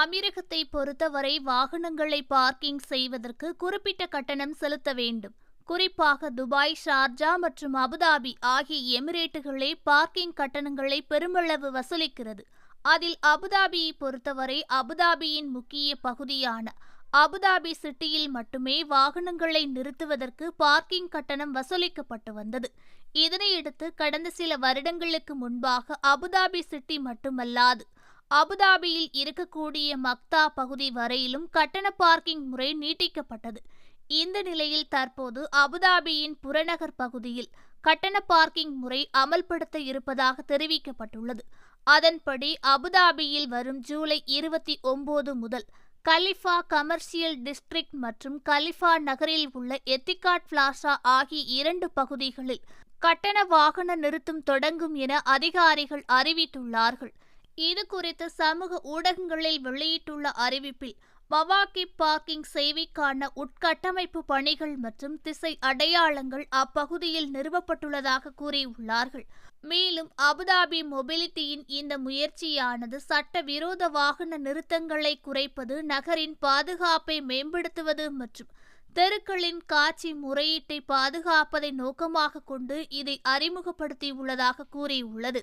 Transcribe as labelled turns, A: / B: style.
A: அமீரகத்தை பொறுத்தவரை வாகனங்களை பார்க்கிங் செய்வதற்கு குறிப்பிட்ட கட்டணம் செலுத்த வேண்டும். குறிப்பாக துபாய் ஷார்ஜா மற்றும் அபுதாபி ஆகிய எமிரேட்டுகளே பார்க்கிங் கட்டணங்களை பெருமளவு வசூலிக்கிறது. அதில் அபுதாபியை பொறுத்தவரை அபுதாபியின் முக்கிய பகுதியான அபுதாபி சிட்டியில் மட்டுமே வாகனங்களை நிறுத்துவதற்கு பார்க்கிங் கட்டணம் வசூலிக்கப்பட்டு வந்தது. இதனையடுத்து கடந்த சில வருடங்களுக்கு முன்பாக அபுதாபி சிட்டி மட்டுமல்லாது அபுதாபியில் இருக்கக்கூடிய மக்தா பகுதி வரையிலும் கட்டண பார்க்கிங் முறை நீட்டிக்கப்பட்டது. இந்த நிலையில் தற்போது அபுதாபியின் புறநகர் பகுதியில் கட்டண பார்க்கிங் முறை அமல்படுத்த இருப்பதாக தெரிவிக்கப்பட்டுள்ளது. அதன்படி அபுதாபியில் வரும் ஜூலை இருபத்தி ஒன்பது முதல் கலிஃபா கமர்ஷியல் டிஸ்ட்ரிக்ட் மற்றும் கலிஃபா நகரில் உள்ள எத்திகாட் பிளாசா ஆகிய இரண்டு பகுதிகளில் கட்டண வாகன நிறுத்தம் தொடங்கும் என அதிகாரிகள் அறிவித்துள்ளார்கள். இது குறித்து சமூக ஊடகங்களில் வெளியிட்டுள்ள அறிவிப்பில் பவாக்கி பார்க்கிங் சேவைக்கான உட்கட்டமைப்பு பணிகள் மற்றும் திசை அடையாளங்கள் அப்பகுதியில் நிறுவப்பட்டுள்ளதாக கூறியுள்ளார்கள். மேலும் அபுதாபி மொபிலிட்டியின் இந்த முயற்சியானது சட்டவிரோத வாகன நிறுத்தங்களை குறைப்பது நகரின் பாதுகாப்பை மேம்படுத்துவது மற்றும் தெருக்களின் காட்சி முறையீட்டை பாதுகாப்பதை நோக்கமாக கொண்டு இதை அறிமுகப்படுத்தியுள்ளதாக கூறியுள்ளது.